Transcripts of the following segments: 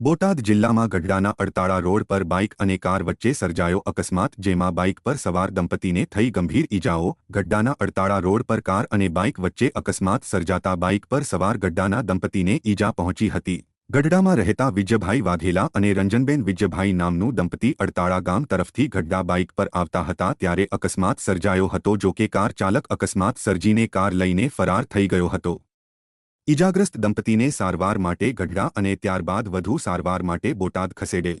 બોટાદ જિલ્લામાં ગઢડાના અડતાળા રોડ પર બાઇક અને કાર વચ્ચે સર્જાયો અકસ્માત, જેમાં બાઇક પર સવાર દંપતીને થઈ ગંભીર ઈજાઓ, ગઢડાના અડતાળા રોડ પર કાર અને બાઇક વચ્ચે અકસ્માત સર્જાતા બાઇક પર સવાર ગઢડાના દંપતીને ઈજા પહોંચી હતી. ગઢડામાં રહેતા વિજયભાઈ વાઘેલા અને રંજનબેન વિજયભાઈ નામનું દંપતી અડતાળા ગામ તરફથી ગઢડા બાઇક પર આવતા હતા ત્યારે અકસ્માત સર્જાયો હતો જો કે કાર ચાલક અકસ્માત સર્જીને કાર લઈને ફરાર થઈ ગયો હતો. ઇજાગ્રસ્ત દંપતીને સારવાર માટે ગઢડા અને ત્યારબાદ વધુ સારવાર માટે બોટાદ ખસેડેલ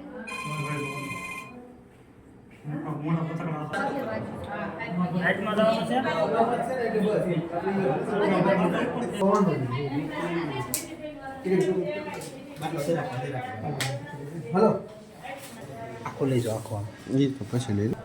તમને એને કાંઈ નથી તમને આ આખો લઈ જાઓ આખો એ તો પછી લઈ લે.